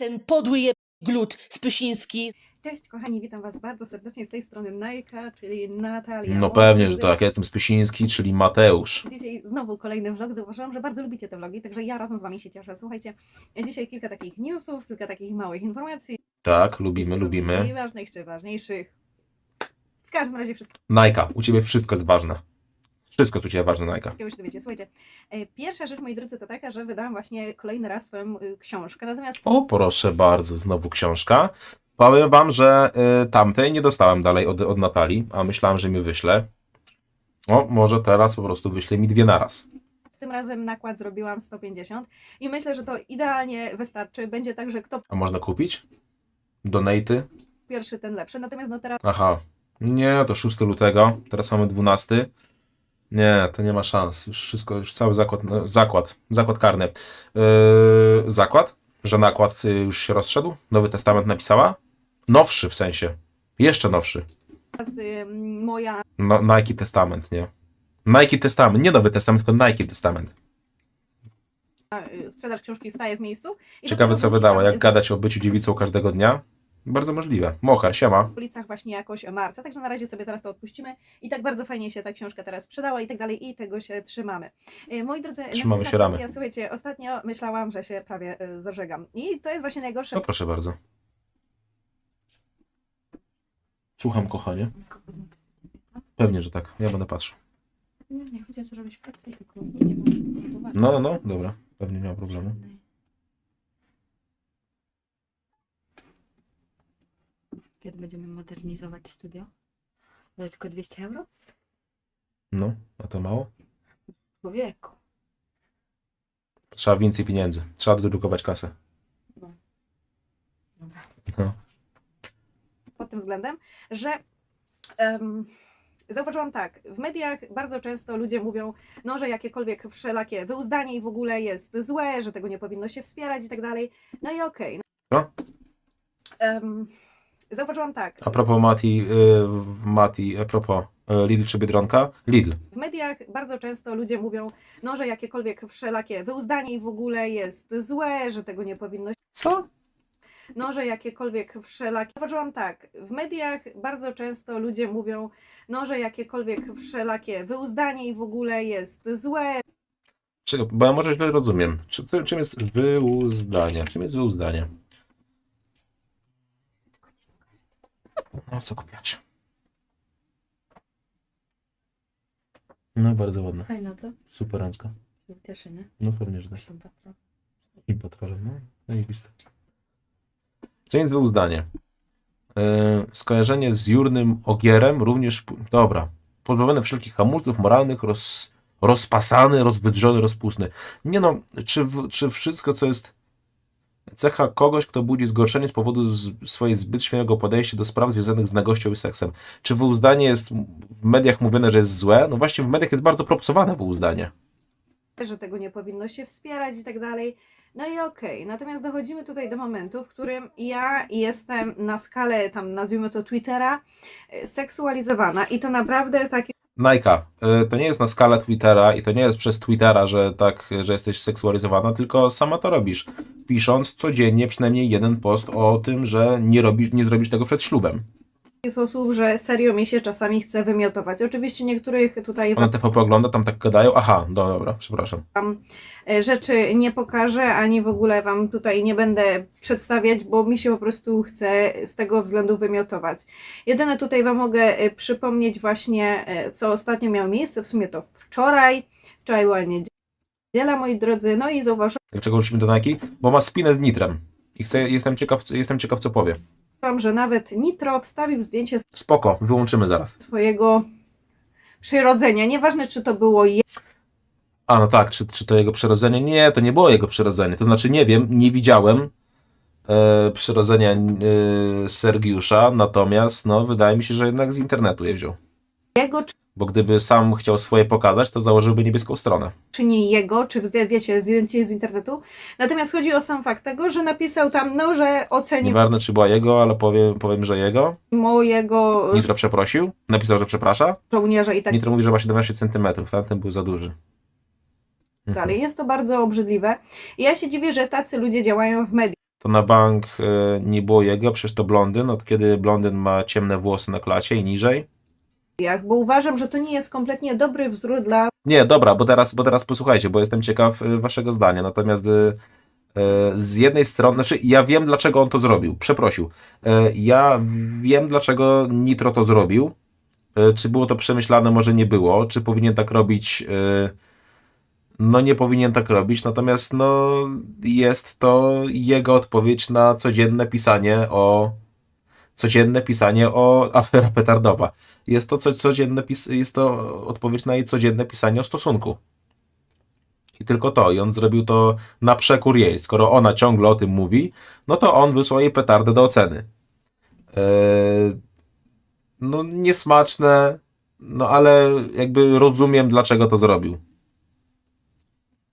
ten podły je glut Spysiński. Cześć kochani, witam Was bardzo serdecznie z tej strony Najka, czyli Natalia. No pewnie, że tak. Ja jestem Spysiński, czyli Mateusz. Dzisiaj znowu kolejny vlog. Zauważyłam, że bardzo lubicie te vlogi, także ja razem z Wami się cieszę. Słuchajcie, dzisiaj kilka takich newsów, kilka takich małych informacji. Tak, lubimy, lubimy. Czy ważnych, czy ważniejszych. W każdym razie wszystko Najka, u ciebie wszystko jest ważne. Wszystko jest u ciebie ważne, Najka. już to wiecie. Słuchajcie, e, pierwsza rzecz, moi drodzy, to taka, że wydałam właśnie kolejny raz swoją y, książkę. Natomiast O, proszę bardzo, znowu książka. Powiem wam, że y, tamtej nie dostałem dalej od, od Natalii, a myślałem, że mi wyśle. O, może teraz po prostu wyśle mi dwie naraz. tym razem nakład zrobiłam 150 i myślę, że to idealnie wystarczy. Będzie tak, że kto A można kupić? Donaty? pierwszy, ten lepszy. Natomiast no teraz Aha. Nie, to 6 lutego. Teraz mamy 12. Nie, to nie ma szans. Już wszystko, już cały zakład, no, zakład, zakład karny. Yy, zakład? Że nakład y, już się rozszedł? Nowy Testament napisała? Nowszy w sensie. Jeszcze nowszy. y, moja No, Nike Testament, nie? Nike Testament, nie Nowy Testament, tylko Nike Testament. y, sprzedaż książki staje w miejscu. I Ciekawe dopiero co wydała. Jak gadać o byciu dziewicą każdego dnia? Bardzo możliwe. Mochar, siema. w ulicach właśnie jakoś marca, także na razie sobie teraz to odpuścimy i tak bardzo fajnie się ta książka teraz sprzedała i tak dalej i tego się trzymamy. Y, Moi drodzy, Trzymamy następna się ramy. kwestia, słuchajcie, ostatnio myślałam, że się prawie y, zażegam i to jest właśnie najgorsze. To proszę bardzo. Słucham, kochanie. Pewnie, że tak. Ja będę patrzył. Nie, nie chodzi o to, żebyś patrzył, tylko nie mam. No, no, no, dobra. Pewnie nie ma problemu. Kiedy będziemy modernizować studio? Będzie tylko 200 euro? No, a to mało? Człowieku. Trzeba więcej pieniędzy. Trzeba dodrukować kasę. Dobra. No. pod tym względem, że em, zauważyłam tak, w mediach bardzo często ludzie mówią, no, że jakiekolwiek wszelakie wyuzdanie i w ogóle jest złe, że tego nie powinno się wspierać i tak dalej. No i okej. No. Em, zauważyłam tak, A propos Mati, y, Mati, a propos y, Lidl czy Biedronka? Lidl. w mediach bardzo często ludzie mówią, no, że jakiekolwiek wszelakie wyuzdanie i w ogóle jest złe, że tego nie powinno Co? no, że jakiekolwiek wszelakie. Zauważyłam tak, w mediach bardzo często ludzie mówią, no, że jakiekolwiek wszelakie wyuzdanie i w ogóle jest złe, Czego? Bo ja może źle rozumiem. Czy- czym jest wyuzdanie? Czym jest wyuzdanie? No, co kupiać? No, bardzo ładne. Fajno to? Super rączka. Cieszy, nie? No pewnie, że tak. I patrolem, no. Zajebiste. Czym jest wyuzdanie? Yy, skojarzenie z Jurnym Ogierem również... Dobra. Pozbawiony wszelkich hamulców moralnych, roz, rozpasany, rozwydrzony, rozpustny. Nie no, czy, czy wszystko, co jest cecha kogoś, kto budzi zgorszenie z powodu z, swojej zbyt śmiałego podejścia do spraw związanych z nagością i seksem. Czy wyuzdanie jest w mediach mówione, że jest złe? No właśnie w mediach jest bardzo propsowane wyuzdanie. że tego nie powinno się wspierać i tak dalej. No i okej, natomiast dochodzimy tutaj do momentu, w którym ja jestem na skalę, tam nazwijmy to Twittera, e, seksualizowana i to naprawdę w takim Najka, y, to nie jest na skalę Twittera i to nie jest przez Twittera, że tak, że jesteś seksualizowana, tylko sama to robisz, pisząc codziennie przynajmniej jeden post o tym, że nie robisz, nie zrobisz tego przed ślubem. Sposób, że serio mi się czasami chce wymiotować. Oczywiście niektórych tutaj Ona TVP ogląda, tam tak gadają, aha, no dobra, przepraszam. Wam e, rzeczy nie pokażę, ani w ogóle Wam tutaj nie będę przedstawiać, bo mi się po prostu chce z tego względu wymiotować. Jedyne tutaj Wam mogę e, przypomnieć właśnie, e, co ostatnio miało miejsce, w sumie to wczoraj, wczoraj była niedziela, moi drodzy, no i zauważyłam, Dlaczego wrócimy do Nike? Bo ma spinę z nitrem i chcę, jestem, ciekaw, jestem ciekaw, co powie. Że nawet Nitro wstawił zdjęcie Spoko, wyłączymy zaraz. swojego przyrodzenia. Nieważne, czy to było A no tak, czy, czy to jego przyrodzenie? Nie, to nie było jego przyrodzenie. To znaczy, nie wiem, nie widziałem e, przyrodzenia e, Sergiusza, natomiast no, wydaje mi się, że jednak z internetu je wziął. jego, Bo gdyby sam chciał swoje pokazać, to założyłby niebieską stronę. czy nie jego, czy wiecie, zdjęcie z internetu. Natomiast chodzi o sam fakt tego, że napisał tam, no, że oceni Nieważne, czy była jego, ale powiem, powiem że jego. mojego Nitro przeprosił, napisał, że przeprasza. żołnierza i tak Nitro mówi, że ma 17 cm, tamten był za duży. Mhm. dalej. Jest to bardzo obrzydliwe. Ja się dziwię, że tacy ludzie działają w mediach. to na bank e, nie było jego, przecież to blondyn, od kiedy blondyn ma ciemne włosy na klacie i niżej. Bo uważam, że to nie jest kompletnie dobry wzór dla Nie, dobra, bo teraz, bo teraz posłuchajcie, bo jestem ciekaw y, waszego zdania. Natomiast y, y, z jednej strony, znaczy ja wiem, dlaczego on to zrobił. Przeprosił. Y, Ja wiem, dlaczego Nitro to zrobił. Y, Czy było to przemyślane, może nie było. Czy powinien tak robić? y, No nie powinien tak robić. Natomiast no jest to jego odpowiedź na codzienne pisanie o codzienne pisanie o afera petardowa. Jest to co, codzienne pis, jest to odpowiedź na jej codzienne pisanie o stosunku. I tylko to. I on zrobił to na przekór jej. Skoro ona ciągle o tym mówi, no to on wysłał jej petardę do oceny. Eee, no niesmaczne, no ale jakby rozumiem, dlaczego to zrobił.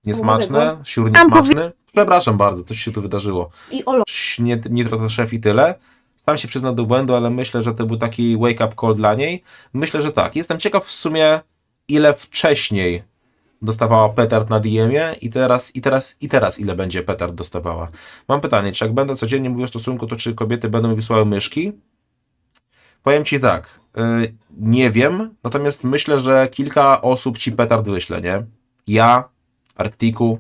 Niesmaczne, siur niesmaczny. Przepraszam bardzo, coś się tu wydarzyło. i Olo. Nie, szef i tyle. Sam się przyznał do błędu, ale myślę, że to był taki wake-up call dla niej. Myślę, że tak. Jestem ciekaw w sumie, ile wcześniej dostawała petard na DM-ie i teraz, i teraz, i teraz ile będzie petard dostawała. Mam pytanie, czy jak będę codziennie mówił o stosunku, to czy kobiety będą mi wysłały myszki? Powiem ci tak, y, nie wiem, natomiast myślę, że kilka osób ci petard wyśle, nie? Ja, Arktiku,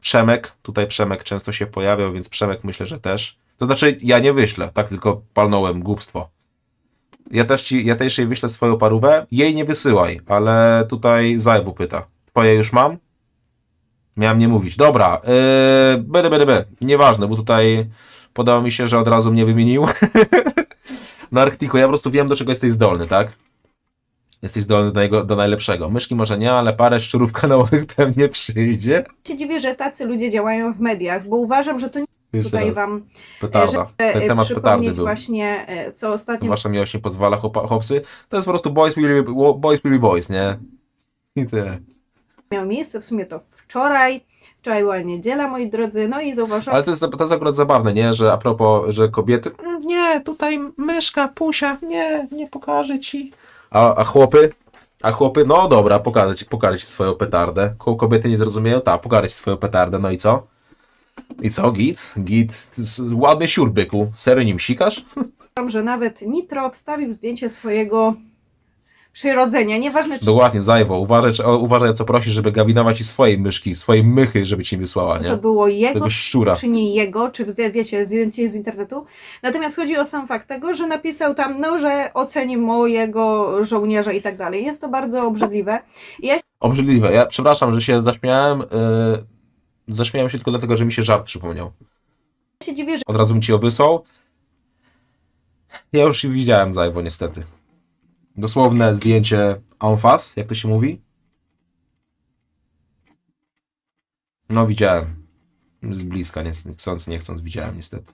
Przemek, tutaj Przemek często się pojawiał, więc Przemek myślę, że też. To znaczy, ja nie wyślę, tak tylko palnąłem, głupstwo. Ja też ci, ja też jej wyślę swoją parówę, jej nie wysyłaj, ale tutaj Zajwu pyta. Twoje już mam? Miałem nie mówić. Dobra, yy, bede, bede, bede. Nieważne, bo tutaj podało mi się, że od razu mnie wymienił. Na Arktiku, ja po prostu wiem, do czego jesteś zdolny, tak? Jesteś zdolny do, jego, do najlepszego. Myszki może nie, ale parę szczurów kanałowych pewnie przyjdzie. się dziwię, że tacy ludzie działają w mediach, bo uważam, że to nie Jeszcze tutaj raz. wam Petarda. e, Ten temat petardy przypomnieć był. właśnie, e, co ostatnio Wasza miłość nie pozwala, chłopcy. To jest po prostu boys will be, boys, will be boys, nie? I tyle. miało miejsce, w sumie to wczoraj. Wczoraj była niedziela, moi drodzy, no i zauważyłam, Ale to jest, to jest akurat zabawne, nie? Że a propos, że kobiety. "Mm, Nie, tutaj myszka, pusia, nie, nie pokażę ci. A, a chłopy? A chłopy, no dobra, pokażę ci, pokażę ci swoją petardę. Ko- Kobiety nie zrozumieją, tak, pokażę ci swoją petardę, no i co? I co, git? Git, ładny siur, byku. Serio nim sikasz? że nawet Nitro wstawił zdjęcie swojego przyrodzenia. Nieważne, czy Dokładnie, Zajwo, uważaj, czy- uważaj co prosisz, żeby gawinować ci swojej myszki, swojej mychy, żeby ci wysłała, to nie? było jego, Tego szczura. czy nie jego, czy wiecie, zdjęcie z internetu. Natomiast chodzi o sam fakt tego, że napisał tam, no, że oceni mojego żołnierza i tak dalej. Jest to bardzo obrzydliwe. Ja Obrzydliwe. Ja przepraszam, że się zaśmiałem. Yy, zaśmiałem się tylko dlatego, że mi się żart przypomniał. się dziwię, że Od razu mi ci ją wysłał. Ja już widziałem Zajwo, niestety. Dosłowne zdjęcie en face, jak to się mówi. No, widziałem. Z bliska, nie chcąc, nie chcąc, widziałem niestety.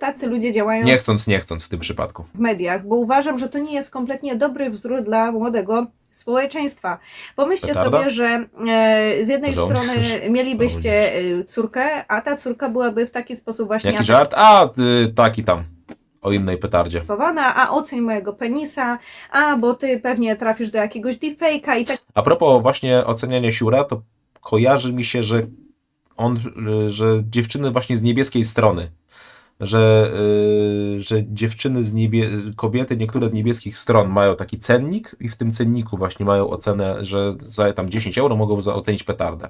tacy ludzie działają Nie chcąc, nie chcąc w tym przypadku. w mediach, bo uważam, że to nie jest kompletnie dobry wzór dla młodego społeczeństwa. Pomyślcie Petarda? sobie, że e, z jednej on- strony mielibyście e, córkę, a ta córka byłaby w taki sposób właśnie Jaki żart? A, y, taki tam. O innej petardzie. atakowana, a oceń mojego penisa, a bo ty pewnie trafisz do jakiegoś deepfake'a i tak A propos właśnie oceniania siura, to kojarzy mi się, że on, y, że dziewczyny właśnie z niebieskiej strony, że, y, że dziewczyny z niebie, kobiety niektóre z niebieskich stron mają taki cennik i w tym cenniku właśnie mają ocenę, że za tam 10 euro mogą ocenić petardę.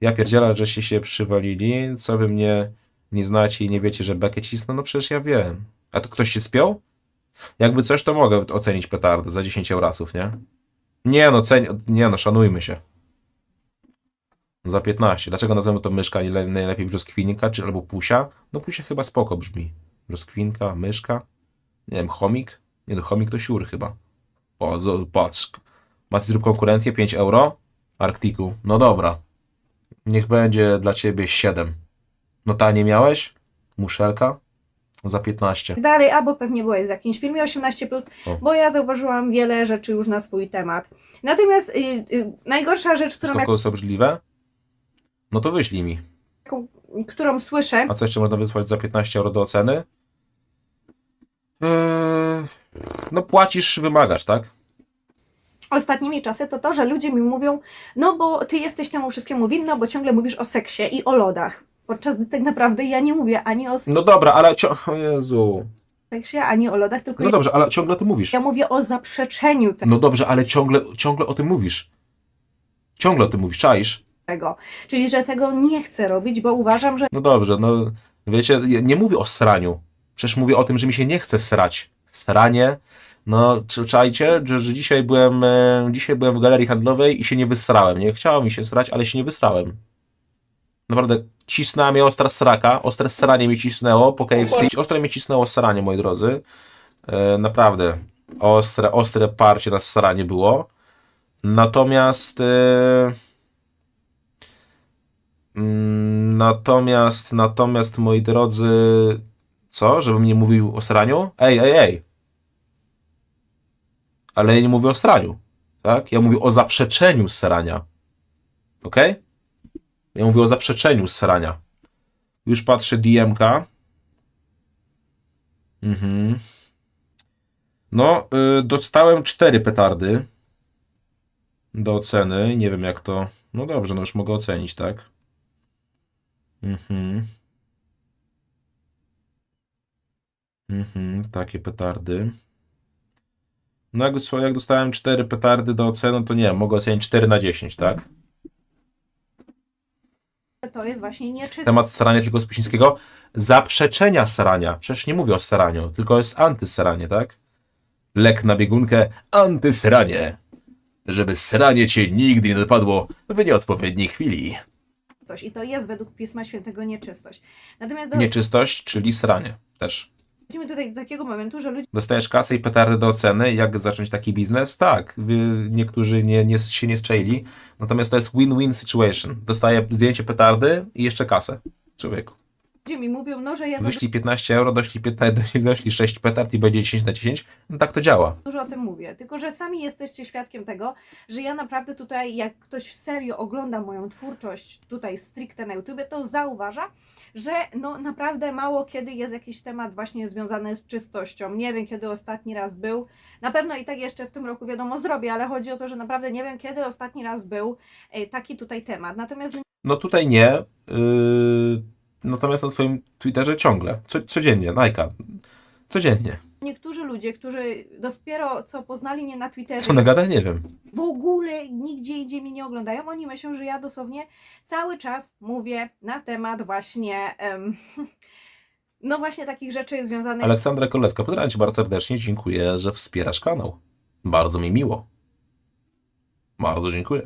Ja pierdzielę, że się przywalili, co wy mnie nie znacie i nie wiecie, że bekę cisnę, no przecież ja wiem. A to ktoś się spiął? Jakby coś, to mogę ocenić petardę za 10 eurasów, nie? Nie no, ceń, nie no, szanujmy się. Za 15. Dlaczego nazywamy to myszka, nie le- najlepiej brzoskwinka, czy albo pusia? No pusia chyba spoko brzmi. Brzoskwinka, myszka, nie wiem, chomik? Nie no, chomik to siur chyba. O, patrz. Macie zrób konkurencję, 5 euro? Arktiku. No dobra. Niech będzie dla ciebie 7. No tanie miałeś? Muszelka? Za 15. dalej, albo pewnie byłeś w jakimś filmie 18+, O. bo ja zauważyłam wiele rzeczy już na swój temat. Natomiast y, y, najgorsza rzecz, którą, Wszystko jest obrzydliwe? No to wyślij mi. którą słyszę, A co jeszcze można wysłać za 15 euro do oceny? Eee, no płacisz, wymagasz, tak? ostatnimi czasy, to to, że ludzie mi mówią, no bo ty jesteś temu wszystkiemu winna, bo ciągle mówisz o seksie i o lodach. Podczas gdy tak naprawdę ja nie mówię ani o No dobra, ale cio- o Jezu. seksie, ani o lodach, tylko No dobrze, ale ciągle o tym mówisz. ja mówię o zaprzeczeniu tego. No dobrze, ale ciągle, ciągle o tym mówisz. Ciągle o tym mówisz, czaisz? Czyli, że tego nie chcę robić, bo uważam, że No dobrze, no wiecie, nie mówię o sraniu. Przecież mówię o tym, że mi się nie chce srać. Sranie, no czajcie, że, że dzisiaj byłem e, dzisiaj byłem w galerii handlowej i się nie wysrałem. Nie chciało mi się srać, ale się nie wysrałem. Naprawdę cisnęła mnie ostra sraka, ostre sranie mnie cisnęło po KFC. Ostre mnie cisnęło sranie, moi drodzy. E, naprawdę ostre, ostre parcie na sranie było. Natomiast e, Natomiast, natomiast, moi drodzy, co? Żebym nie mówił o sraniu? Ej, ej, ej. Ale ja nie mówię o sraniu, tak? Ja mówię o zaprzeczeniu srania. Ok? Ja mówię o zaprzeczeniu srania. Już patrzę DM-ka. Mhm. No, y, dostałem cztery petardy do oceny. Nie wiem jak to. No dobrze, no już mogę ocenić, tak? Mhm. Mhm, takie petardy. No jak, wysła- jak dostałem 4 petardy do oceny, to nie wiem, mogę ocenić 4 na 10, tak? to jest właśnie nieczyste. Temat starania tylko Spuścińskiego. Zaprzeczenia starania. Przecież nie mówię o staraniu, tylko jest antysranie, tak? Lek na biegunkę, antysranie. Żeby sranie cię nigdy nie dopadło w nieodpowiedniej chwili. Coś. I to jest według Pisma Świętego nieczystość. Natomiast Nieczystość, czyli sranie też. dochodzimy tutaj do takiego momentu, że ludzie Dostajesz kasę i petardy do oceny. Jak zacząć taki biznes? Tak, niektórzy nie, nie, się nie strzelili. Natomiast to jest win-win situation. Dostaję zdjęcie petardy i jeszcze kasę. Człowieku. Mi mówią, no że ja Wyślij 15 euro, doślij, 15, doślij, doślij 6 petard i będzie 10 na 10. No tak to działa. dużo o tym mówię. Tylko, że sami jesteście świadkiem tego, że ja naprawdę tutaj, jak ktoś serio ogląda moją twórczość tutaj stricte na YouTube, to zauważa, że no naprawdę mało kiedy jest jakiś temat właśnie związany z czystością. Nie wiem, kiedy ostatni raz był. Na pewno i tak jeszcze w tym roku wiadomo zrobię, ale chodzi o to, że naprawdę nie wiem, kiedy ostatni raz był e, taki tutaj temat. Natomiast no No tutaj nie. Yy, natomiast na twoim Twitterze ciągle. Co, codziennie, Najka. Codziennie. niektórzy ludzie, którzy dopiero co poznali mnie na Twitterze, Co nagada? Nie wiem. w ogóle nigdzie indziej mnie nie oglądają. Oni myślą, że ja dosłownie cały czas mówię na temat właśnie. em, no właśnie takich rzeczy związanych Aleksandra Kolecka, pozdrawiam cię bardzo serdecznie. Dziękuję, że wspierasz kanał. Bardzo mi miło. Bardzo dziękuję.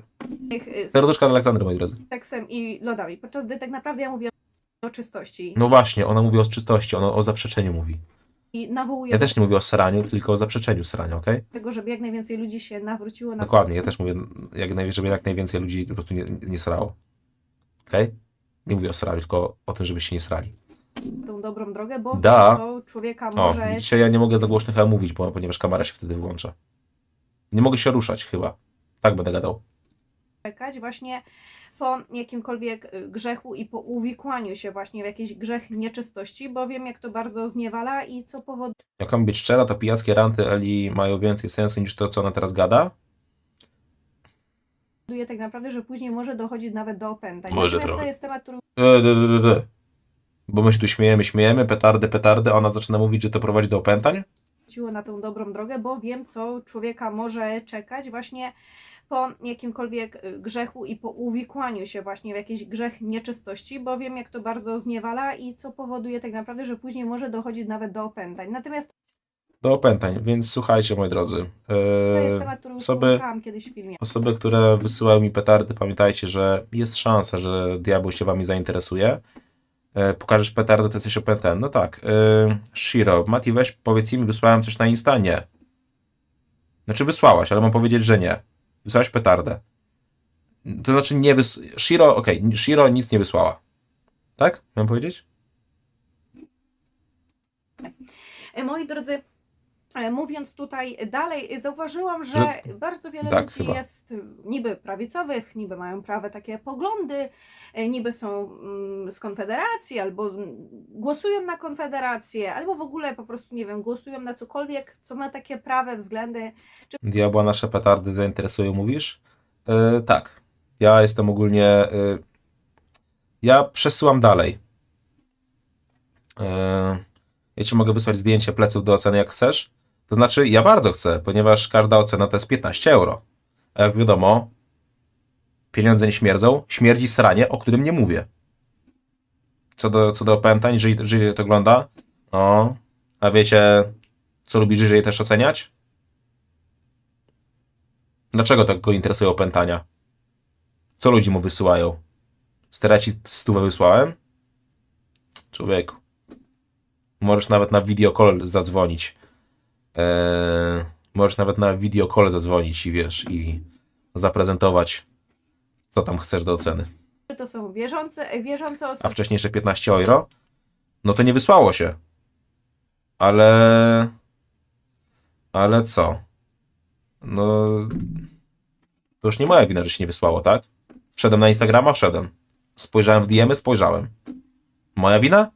y, z Serduszka dla Aleksandry, moi drodzy. seksem i lodami. Podczas gdy tak naprawdę ja mówię o czystości No właśnie, ona mówi o czystości, ona o zaprzeczeniu mówi. i nawołuję Ja też nie mówię o sraniu, tylko o zaprzeczeniu srania, okej? tego, żeby jak najwięcej ludzi się nawróciło na Dokładnie, ja też mówię, jak naj, żeby jak najwięcej ludzi po prostu nie, nie srało. Okej? Nie mówię o sraniu, tylko o tym, żebyście nie srali. tą dobrą drogę, bo Da. co człowieka O, może widzicie, ja nie mogę za głośno chyba mówić, bo, ponieważ kamera się wtedy wyłącza. Nie mogę się ruszać chyba. Tak będę gadał. czekać właśnie po jakimkolwiek y, grzechu i po uwikłaniu się właśnie w jakiś grzech nieczystości, bo wiem jak to bardzo zniewala i co powoduje Jak mam być szczera, to pijackie ranty Eli mają więcej sensu niż to, co ona teraz gada. tak naprawdę, że później może dochodzić nawet do opętań. Może Natomiast trochę. to jest temat, który E. Bo my się tu śmiejemy, śmiejemy, petardy, petardy, a ona zaczyna mówić, że to prowadzi do opętań? wróciło na tą dobrą drogę, bo wiem co człowieka może czekać właśnie po jakimkolwiek y, grzechu i po uwikłaniu się właśnie w jakiś grzech nieczystości, bo wiem jak to bardzo zniewala i co powoduje tak naprawdę, że później może dochodzić nawet do opętań. Natomiast Do opętań, więc słuchajcie, moi drodzy. to jest E, temat, który już osoby- kiedyś w filmie. Osoby, które wysyłają mi petardy, pamiętajcie, że jest szansa, że diabeł się wami zainteresuje. E, pokażesz petardę, to jesteś opętany. No tak. E, Shiro, Mati, weź powiedz mi, wysłałem coś na Insta? Nie. Znaczy wysłałaś, ale mam powiedzieć, że nie. Wysłałaś petardę. To znaczy nie wys... Shiro, okej, Shiro nic nie wysłała. Tak? Mam powiedzieć? Moi drodzy, mówiąc tutaj dalej, e, zauważyłam, że, Że- bardzo wiele tak, ludzi chyba. jest niby prawicowych, niby mają prawe takie poglądy, e, niby są mm, z Konfederacji, albo mm, głosują na Konfederację, albo w ogóle po prostu, nie wiem, głosują na cokolwiek, co ma takie prawe względy. Diabła nasze petardy zainteresują, mówisz? E, tak. Ja jestem ogólnie. E, Ja przesyłam dalej. Eee, ja ci mogę wysłać zdjęcie pleców do oceny, jak chcesz. To znaczy, ja bardzo chcę, ponieważ każda ocena to jest 15 euro. A jak wiadomo, pieniądze nie śmierdzą, śmierdzi sranie, o którym nie mówię. Co do, co do opętań, Żyj, to ogląda. O, a wiecie, co lubi Żyj też oceniać? Dlaczego tak go interesują opętania? Co ludzi mu wysyłają? Stara ci stówę wysłałem? Człowieku. Możesz nawet na video call zadzwonić. Eee, możesz nawet na video call zadzwonić i wiesz, i zaprezentować, co tam chcesz do oceny. to są wierzące, wierzące A osoby, wcześniejsze 15 euro? No to nie wysłało się. Ale. Ale co? No. To już nie moja wina, że się nie wysłało, tak? Wszedłem na Instagrama, wszedłem. Spojrzałem w DM, spojrzałem. Moja wina?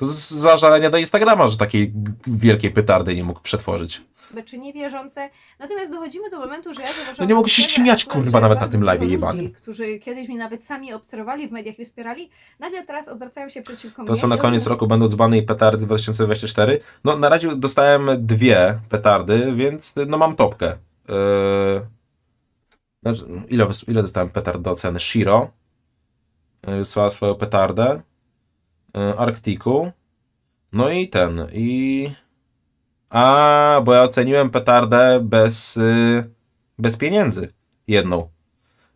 To z zażalenia do Instagrama, że takiej wielkiej petardy nie mógł przetworzyć. czy niewierzące. Natomiast dochodzimy do momentu, że ja zauważyłam... No nie mogę się śmiać, kurwa, nawet na tym dużo jebanym. którzy kiedyś mnie nawet sami obserwowali w mediach i wspierali, nagle teraz odwracają się przeciwko To mnie. co na koniec roku będą dzbany i petardy 2024? No na razie dostałem dwie petardy, więc no mam topkę. Yy... Znaczy, ile, ile dostałem petard do oceny? Shiro yy, wysłała swoją petardę. Yy, Arktiku. No i ten. I... A, bo ja oceniłem petardę bez, yy, bez pieniędzy. Jedną.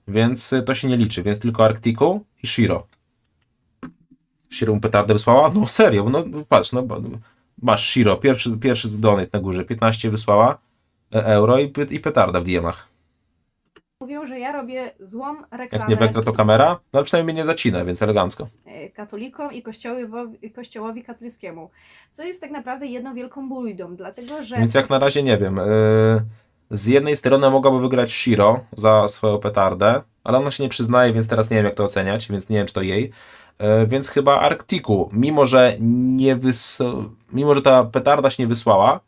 Więc y, to się nie liczy. Więc tylko Arktiku i Shiro. Shiro mu petardę wysłała? No serio, no patrz, no masz Shiro, pierwszy, pierwszy donate na górze, 15 wysłała e, euro i, i petarda w DM-ach. Mówią, że ja robię złą Jak reklamę nie Vectra to kamera, no ale przynajmniej mnie nie zacina, więc elegancko. e, katolikom i kościołowi, kościołowi katolickiemu. Co jest tak naprawdę jedną wielką bójdą, dlatego że... Więc jak na razie nie wiem. y, z jednej strony mogłaby wygrać Shiro za swoją petardę, ale ona się nie przyznaje, więc teraz nie wiem jak to oceniać, więc nie wiem czy to jej. Y, Więc chyba Arktiku, mimo że nie wys... mimo że ta petarda się nie wysłała,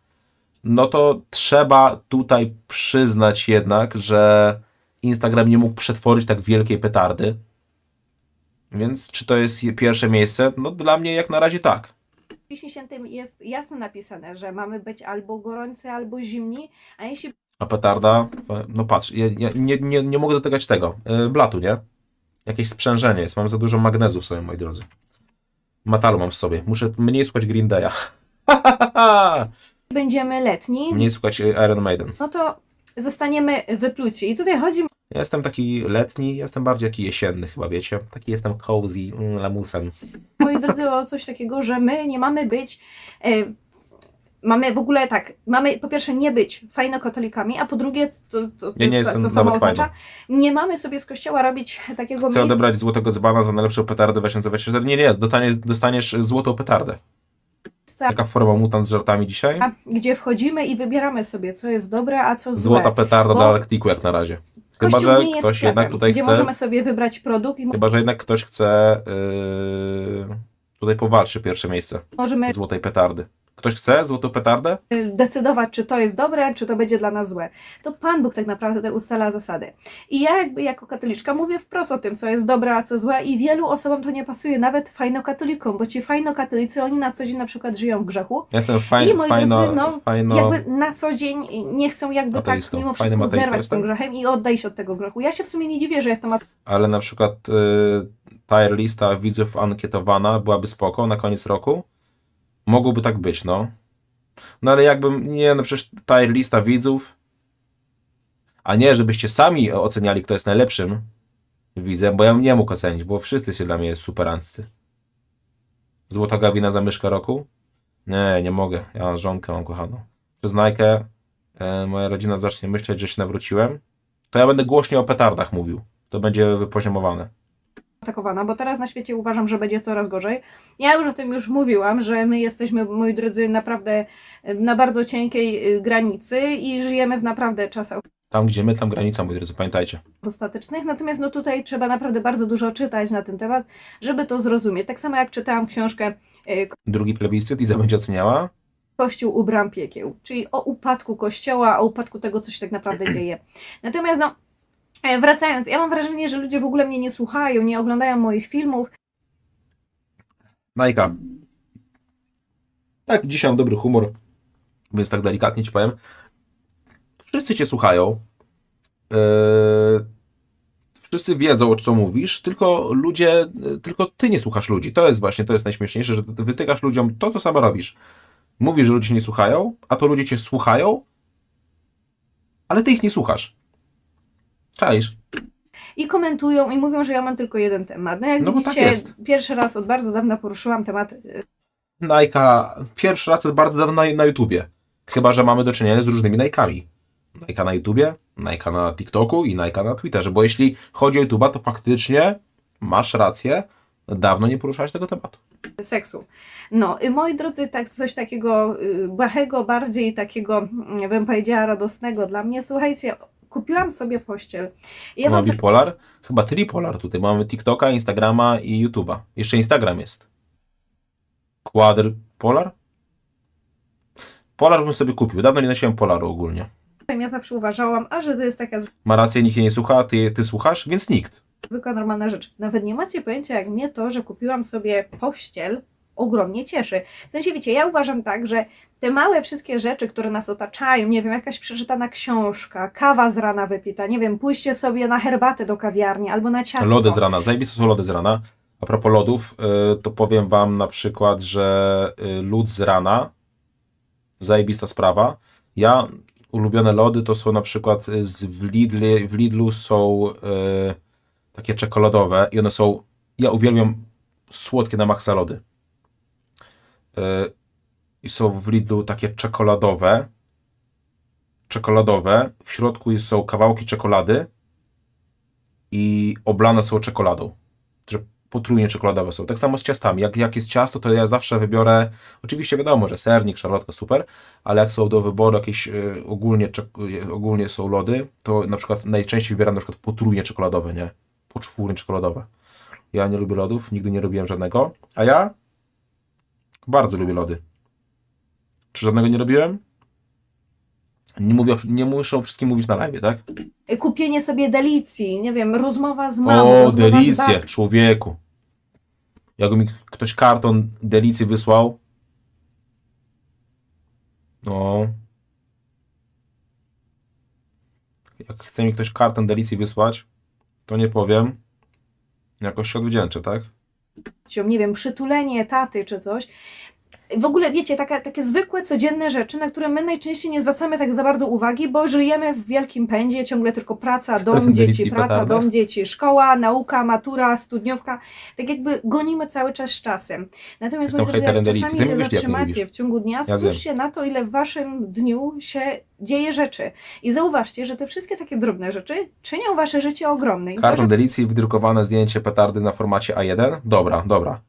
no to trzeba tutaj przyznać jednak, że Instagram nie mógł przetworzyć tak wielkiej petardy. Więc czy to jest je- pierwsze miejsce? No dla mnie jak na razie tak. W Piśmie Świętym jest jasno napisane, że mamy być albo gorący, albo zimni, a jeśli A petarda, no patrz, ja, ja nie, nie, nie mogę dotykać tego, yy, blatu, nie? Jakieś sprzężenie jest, mam za dużo magnezu w sobie, moi drodzy. Metalu mam w sobie, muszę mniej słuchać Green Day'a. będziemy letni, mniej słuchać y, Iron Maiden. no to zostaniemy wypluci. I tutaj chodzi Ja jestem taki letni, jestem bardziej taki jesienny chyba, wiecie? Taki jestem cozy, mm, lamusem. moi drodzy, o coś takiego, że my nie mamy być. E, mamy w ogóle tak, mamy po pierwsze nie być fajnokatolikami, a po drugie, to, to, to, Ja nie jestem to samo nawet oznacza, nie mamy sobie z kościoła robić takiego Chcę miejsca, odebrać złotego dzbana za najlepszą petardę 2024. Nie, nie, dostaniesz, dostaniesz złotą petardę. Taka forma mutant z żartami dzisiaj? gdzie wchodzimy i wybieramy sobie, co jest dobre, a co złe. Złota petarda Bo- dla Arktiku jak na razie. Chyba, Kościół że nie jest ktoś sklepem, jednak tutaj gdzie chce... możemy sobie wybrać produkt i Chyba, że jednak ktoś chce yy, tutaj powalczy pierwsze miejsce możemy złotej petardy. Ktoś chce złotą petardę? y, decydować, czy to jest dobre, czy to będzie dla nas złe. To Pan Bóg tak naprawdę tutaj ustala zasady. I ja jakby jako katoliczka mówię wprost o tym, co jest dobre, a co złe i wielu osobom to nie pasuje, nawet fajnokatolikom, bo ci fajnokatolicy, oni na co dzień na przykład żyją w grzechu Jestem I fajny, moi fajno, drodzy, no, fajno... jakby na co dzień nie chcą jakby tak mimo wszystko zerwać z tym jestem. grzechem i odejść od tego grzechu. Ja się w sumie nie dziwię, że jestem Ale na przykład yy, tier lista widzów ankietowana byłaby spoko na koniec roku. Mogłoby tak być, no. No ale jakbym, nie no przecież tier lista widzów, a nie żebyście sami oceniali kto jest najlepszym widzem, bo ja bym nie mógł ocenić, bo wszyscy się dla mnie superanccy. Złota gawina za myszkę roku? Nie, nie mogę. Ja żonkę, mam kochaną. Przez Nike e, moja rodzina zacznie myśleć, że się nawróciłem, to ja będę głośniej o petardach mówił. To będzie wypoziomowane. Atakowana, bo teraz na świecie uważam, że będzie coraz gorzej. Ja już o tym już mówiłam, że my jesteśmy, moi drodzy, naprawdę y, na bardzo cienkiej y, granicy i żyjemy w naprawdę czasach Tam, gdzie my, tam granica, moi drodzy, pamiętajcie. ostatecznych. Natomiast no tutaj trzeba naprawdę bardzo dużo czytać na ten temat, żeby to zrozumieć. Tak samo jak czytałam książkę y, Drugi plebiscyt, Iza będzie oceniała. Kościół u bram piekieł, czyli o upadku Kościoła, o upadku tego, co się tak naprawdę dzieje. Natomiast no, E, Wracając, ja mam wrażenie, że ludzie w ogóle mnie nie słuchają, nie oglądają moich filmów. Najka. Tak, dzisiaj mam dobry humor, więc tak delikatnie ci powiem. Wszyscy cię słuchają. Yy, wszyscy wiedzą, o co mówisz, tylko ludzie, tylko ty nie słuchasz ludzi. To jest właśnie, to jest najśmieszniejsze, że ty wytykasz ludziom to, co samo robisz. Mówisz, że ludzie nie słuchają, a to ludzie cię słuchają, ale ty ich nie słuchasz. Czaisz? i komentują i mówią, że ja mam tylko jeden temat. No jak No tak widzicie, jest. pierwszy raz od bardzo dawna poruszyłam temat e, Najka pierwszy raz to bardzo dawno na, na YouTubie. Chyba, że mamy do czynienia z różnymi Najkami. Najka na YouTubie, Najka na TikToku i Najka na Twitterze. Bo jeśli chodzi o YouTuba, to faktycznie masz rację, dawno nie poruszałeś tego tematu. seksu. No, moi drodzy, tak coś takiego y, błahego, bardziej takiego, mm, bym powiedziała, radosnego dla mnie. Słuchajcie, kupiłam sobie pościel. I ja mam bipolar? Chyba tripolar tutaj. Mamy TikToka, Instagrama i YouTuba. Jeszcze Instagram jest. Quadrpolar? Polar bym sobie kupił. Dawno nie nosiłem polaru ogólnie. ja zawsze uważałam, a że to jest taka Ma rację, nikt jej nie słucha, ty, ty słuchasz, więc nikt. zwykła, normalna rzecz. Nawet nie macie pojęcia, jak mnie to, że kupiłam sobie pościel, ogromnie cieszy. W sensie, wiecie, ja uważam tak, że te małe wszystkie rzeczy, które nas otaczają, nie wiem, jakaś przeczytana książka, kawa z rana wypita, nie wiem, pójście sobie na herbatę do kawiarni albo na ciasto. Lody z rana. Zajebiste są lody z rana. A propos lodów, y, to powiem wam na przykład, że y, lód z rana, zajebista sprawa. Ja, ulubione lody to są na przykład y, z, w, Lidl, w Lidlu są takie czekoladowe i one są, ja uwielbiam słodkie na maksa lody. I są w Lidlu takie czekoladowe, czekoladowe, w środku są kawałki czekolady, i oblane są czekoladą. Że potrójnie czekoladowe są. Tak samo z ciastami. Jak, jak jest ciasto, to ja zawsze wybiorę. Oczywiście wiadomo, że sernik, szarlotka, super, ale jak są do wyboru jakieś y, ogólnie, y, ogólnie są lody, to na przykład najczęściej wybieram na przykład potrójnie czekoladowe, nie? Poczwórnie czekoladowe. Ja nie lubię lodów, nigdy nie robiłem żadnego. A ja bardzo lubię lody. Czy żadnego nie robiłem? Nie, mówię, o- nie muszą wszystkim mówić na live, tak? Kupienie sobie delicji, nie wiem, rozmowa z mamą. O, rozmowa z delicje, babcią. człowieku. Jakby mi ktoś karton delicji wysłał. No. Jak chce mi ktoś karton delicji wysłać, to nie powiem. Jakoś się odwdzięczę, tak? Nie wiem, przytulenie taty czy coś. W ogóle, wiecie, taka, takie zwykłe, codzienne rzeczy, na które my najczęściej nie zwracamy tak za bardzo uwagi, bo żyjemy w wielkim pędzie, ciągle tylko praca, dom, dzieci, praca, petarda. dom, dzieci, szkoła, nauka, matura, studniówka. Tak jakby gonimy cały czas z czasem. Natomiast moi drodzy, jak czasami się mówisz, zatrzymacie w ciągu dnia, Ja spójrzcie na to, ile w waszym dniu się dzieje rzeczy. I zauważcie, że te wszystkie takie drobne rzeczy czynią wasze życie ogromne. Karton delicji, wydrukowane zdjęcie petardy na formacie A1. Dobra, dobra.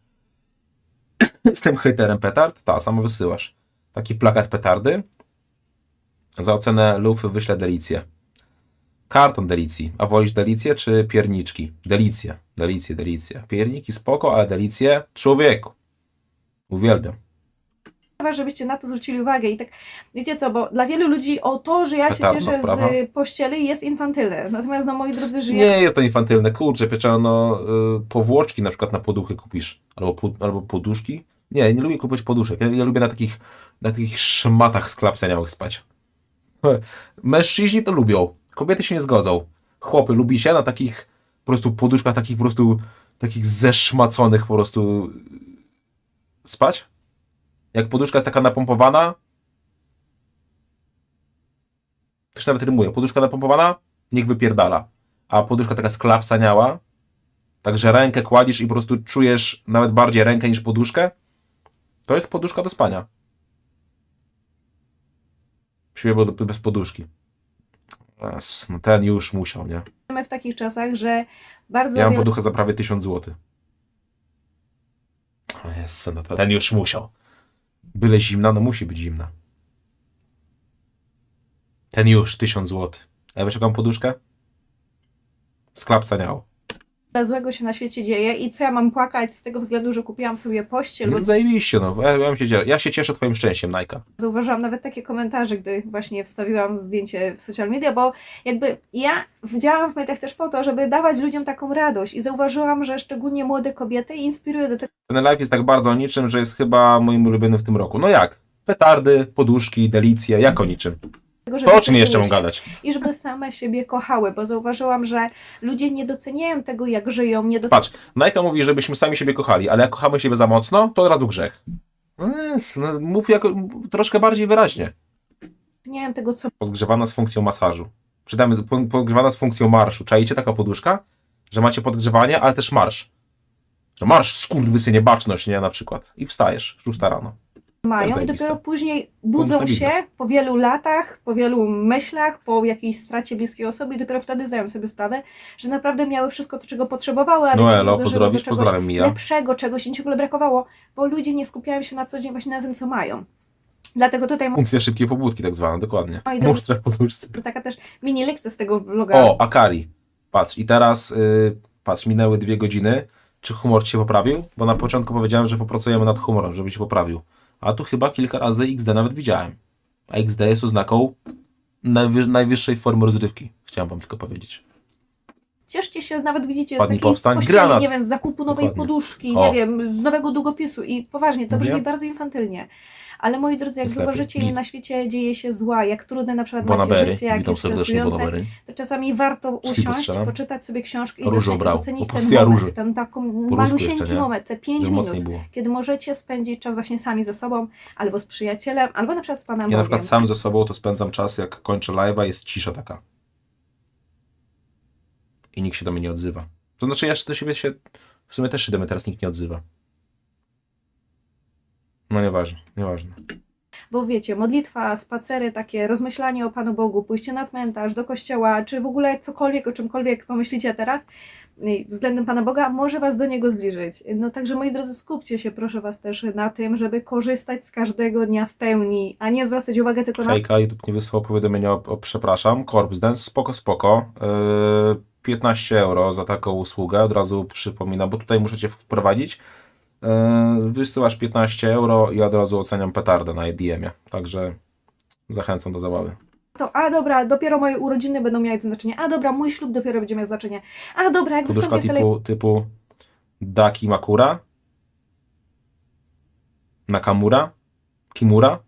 Jestem hejterem petard? Ta, samo wysyłasz. Taki plakat petardy. Za ocenę lufy wyślę delicję. Karton delicji. A wolisz delicję czy pierniczki? Delicje, delicje, delicje. Pierniki spoko, ale delicje? Człowieku. Uwielbiam. Żebyście na to zwrócili uwagę. I tak, wiecie co, bo dla wielu ludzi o to, że ja się Petarda cieszę sprawa. z pościeli jest infantylne. Natomiast, no moi drodzy, żyję Nie jest to infantylne. Kurczę, pieczono y, powłoczki na przykład na poduchy kupisz. Albo, pu, albo poduszki. Nie, nie lubię kupować poduszek. Ja, ja lubię na takich, na takich szmatach sklapseniałych spać. Mężczyźni to lubią. Kobiety się nie zgodzą. Chłopy, lubicie na takich po prostu poduszkach, takich po prostu takich zeszmaconych po prostu spać? Jak poduszka jest taka napompowana, też nawet rymuje, poduszka napompowana, niech wypierdala. A poduszka taka sklapsaniała, także rękę kładzisz i po prostu czujesz nawet bardziej rękę niż poduszkę, to jest poduszka do spania. Śpię bez poduszki. Yes, no ten już musiał, nie? żyjemy w takich czasach, że bardzo Ja mam wiele poduchę za prawie 1000 zł. Jezu, no ten już musiał. Byle zimna, no musi być zimna. Ten już 1000 zł. A wiesz jaką poduszkę? Sklapcaniało. Złego się na świecie dzieje i co ja mam płakać z tego względu, że kupiłam sobie pościel, bo No, zajebiście, no. Ja, ja, się, ja się cieszę twoim szczęściem, Najka. zauważyłam nawet takie komentarze, gdy właśnie wstawiłam zdjęcie w social media, bo jakby ja działam w mediach też po to, żeby dawać ludziom taką radość i zauważyłam, że szczególnie młode kobiety inspiruję do Ten live jest tak bardzo o niczym, że jest chyba moim ulubionym w tym roku. No jak? Petardy, poduszki, delicje, jak o niczym. Tego, żeby To o czym jeszcze mam gadać? I żeby same siebie kochały, bo zauważyłam, że ludzie nie doceniają tego, jak żyją, nie doceniają Patrz, Najka mówi, żebyśmy sami siebie kochali, ale jak kochamy siebie za mocno, to od razu grzech. Jest, no, mów jako, troszkę bardziej wyraźnie. tego, co Podgrzewana z funkcją masażu. Czytamy, po- podgrzewana z funkcją marszu. Czajcie taka poduszka? Że macie podgrzewanie, ale też marsz. Że marsz, skurwysynie, baczność, nie? Na przykład. I wstajesz, szósta rano. Mają i dopiero później budzą się po wielu latach, po wielu myślach, po jakiejś stracie bliskiej osoby i dopiero wtedy zdają sobie sprawę, że naprawdę miały wszystko to, czego potrzebowały, ale No elo, dożyły do pozdrowisz, czegoś Mija. lepszego, czegoś im ciągle brakowało, bo ludzie nie skupiają się na co dzień właśnie na tym, co mają. Dlatego tutaj Funkcja szybkiej pobudki tak zwana, dokładnie. Musztra w poduszce. może taka też mini lekcja z tego vloga. O, Akari. Patrz, i teraz, y, patrz, minęły dwie godziny. Czy humor się poprawił? Bo na początku powiedziałem, że popracujemy nad humorem, żeby się poprawił. A tu chyba kilka razy XD nawet widziałem. A XD jest oznaką najwy- najwyższej formy rozrywki. Chciałem wam tylko powiedzieć. Cieszcie się, nawet widzicie, z Padnij takiej powstań, pościeli, granat. nie wiem, z zakupu nowej Dokładnie. poduszki, O. nie wiem, z nowego długopisu i poważnie, to brzmi bardzo infantylnie. Ale moi drodzy, jak lepiej. zauważycie, Git. na świecie dzieje się zła, jak trudne na przykład Bonabery. macie życie, jak Witam jest serdecznie, stresujące, Bonabery. to czasami warto Wszystkich usiąść, postrzelam. poczytać sobie książkę i Różą docenić, brał. docenić ten Opcja moment, róży. ten taką rusku malusieńki jeszcze, nie? moment, te 5 Żeby minut, mocniej było. kiedy możecie spędzić czas właśnie sami ze sobą, albo z przyjacielem, albo na przykład z Panem Ja na przykład sam ze sobą to spędzam czas, jak kończę live'a, jest cisza taka. I nikt się do mnie nie odzywa. To znaczy, ja do siebie się, w sumie też się do mnie teraz nikt nie odzywa. No nieważne, nieważne. Bo wiecie, modlitwa, spacery, takie rozmyślanie o Panu Bogu, pójście na cmentarz, do kościoła, czy w ogóle cokolwiek, o czymkolwiek pomyślicie teraz y, względem Pana Boga, może Was do Niego zbliżyć. No także moi drodzy, skupcie się proszę Was też na tym, żeby korzystać z każdego dnia w pełni, a nie zwracać uwagę tylko na Hejka, YouTube nie wysłał powiadomienia o, o przepraszam. Corpse Dance, spoko, spoko. Yy, 15 euro za taką usługę, od razu przypominam, bo tutaj muszę Cię wprowadzić. Yy, wysyłasz 15 euro i od razu oceniam petardę na EDM-ie. Także zachęcam do zabawy. to, a dobra, dopiero moje urodziny będą miały znaczenie, a dobra, mój ślub dopiero będzie miał znaczenie, a dobra, jak Poduszka wystąpię w typu Daki Makura, Nakamura, Kimura.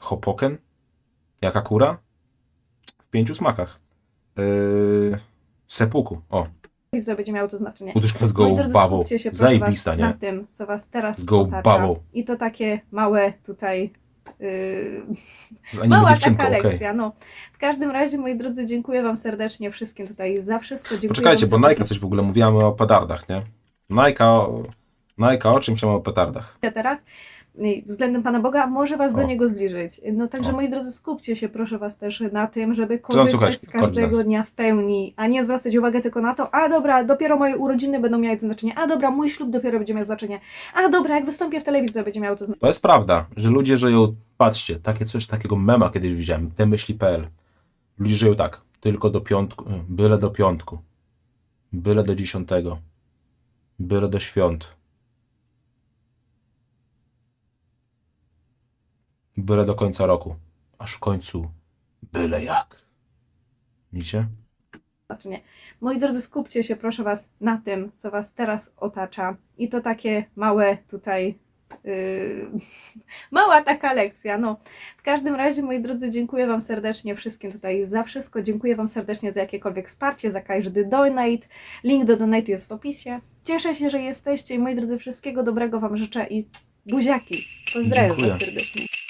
Hopoken, Jakakura w pięciu smakach. Yy, sepuku, o, będzie miało to znaczenie. poduszka z Moi gołą drodzy, babą, skupcie się proszę zajebista, was na nie? tym, co Was teraz Z gołą otacza. babą. I to takie małe tutaj... Yy, Z anime Mała dziewczynką, taka okej. lekcja, no. W każdym razie, moi drodzy, dziękuję Wam serdecznie wszystkim tutaj za wszystko. Dziękuję Poczekajcie, wam bo serdecznie Nike coś w ogóle mówiamy o petardach, nie? Nike o, Nike o czymś, a o petardach. teraz. Względem Pana Boga może Was do O. Niego zbliżyć. No także, O. moi drodzy, skupcie się proszę Was też na tym, żeby korzystać słychać? z każdego dnia w pełni, a nie zwracać uwagę tylko na to, a dobra, dopiero moje urodziny będą miały znaczenie, a dobra, mój ślub dopiero będzie miał znaczenie, a dobra, jak wystąpię w telewizji, to będzie miało to znaczenie. To jest prawda, że ludzie żyją, patrzcie, takie coś, takiego mema kiedyś widziałem, temyśli.pl. Ludzie żyją tak, tylko do piątku, byle do piątku, byle do dziesiątego, byle do świąt, byle do końca roku, aż w końcu byle jak. Widzicie? znaczenie. Moi drodzy, skupcie się proszę Was na tym, co Was teraz otacza. I to takie małe tutaj. Yy, mała taka lekcja. No, w każdym razie, moi drodzy, dziękuję Wam serdecznie wszystkim tutaj za wszystko. Dziękuję Wam serdecznie za jakiekolwiek wsparcie, za każdy donate. Link do donate jest w opisie. Cieszę się, że jesteście i moi drodzy, wszystkiego dobrego Wam życzę i buziaki. Pozdrawiam Dziękuję. Was serdecznie.